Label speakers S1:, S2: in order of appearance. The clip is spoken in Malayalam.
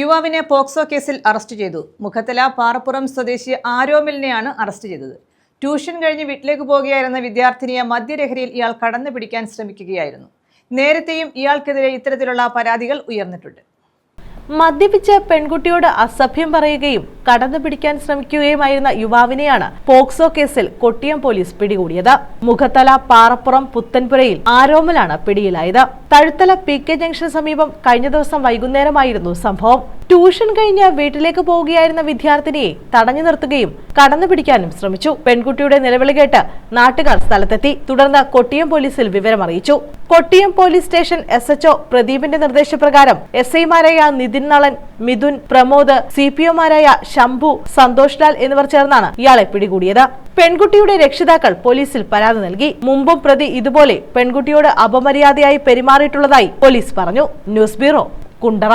S1: യുവാവിനെ പോക്സോ കേസിൽ അറസ്റ്റ് ചെയ്തു. മുഖത്തല പാറപ്പുറം സ്വദേശി ആരോമിലിനെയാണ് അറസ്റ്റ് ചെയ്തത്. ട്യൂഷൻ കഴിഞ്ഞ് വീട്ടിലേക്ക് പോകുകയായിരുന്ന വിദ്യാർത്ഥിനിയെ മദ്യലഹരിയിൽ ഇയാൾ കടന്നു പിടിക്കാൻ ശ്രമിക്കുകയായിരുന്നു. നേരത്തെയും ഇയാൾക്കെതിരെ ഇത്തരത്തിലുള്ള പരാതികൾ ഉയർന്നിട്ടുണ്ട്.
S2: മദ്യപിച്ച് പെൺകുട്ടിയോട് അസഭ്യം പറയുകയും കടന്നു പിടിക്കാൻ ശ്രമിക്കുകയുമായിരുന്ന യുവാവിനെയാണ് പോക്സോ കേസിൽ കൊട്ടിയം പോലീസ് പിടികൂടിയത്. മുഖത്തല പാറപ്പുറം പുത്തൻപുരയിൽ ആരോമലാണ് പിടിയിലായത്. തഴുത്തല പി കെ ജംഗ്ഷന് സമീപം കഴിഞ്ഞ ദിവസം വൈകുന്നേരമായിരുന്നു സംഭവം. ട്യൂഷൻ കഴിഞ്ഞ് വീട്ടിലേക്ക് പോവുകയായിരുന്ന വിദ്യാർത്ഥിനിയെ തടഞ്ഞു നിർത്തുകയും കടന്നു പിടിക്കാനും ശ്രമിച്ചു. പെൺകുട്ടിയുടെ നിലവിളി കേട്ട് നാട്ടുകാർ സ്ഥലത്തെത്തി. തുടർന്ന് കൊട്ടിയം പോലീസിൽ വിവരമറിയിച്ചു Kottiyam police station S HO പ്രദീപിന്റെ നിർദ്ദേശപ്രകാരം എസ് ഐമാരായ നിതിൻ നളൻ മിഥുൻ പ്രമോദ് സി പി ഒമാരായ ശംഭു സന്തോഷ് ലാൽ എന്നിവർ ചേർന്നാണ് ഇയാളെ പിടികൂടിയത്. പെൺകുട്ടിയുടെ രക്ഷിതാക്കൾ പോലീസിൽ പരാതി നൽകി. മുമ്പും പ്രതി ഇതുപോലെ പെൺകുട്ടിയോട് അപമര്യാദയായി പെരുമാറിയിട്ടുള്ളതായി പോലീസ് പറഞ്ഞു. News bureau Kundara.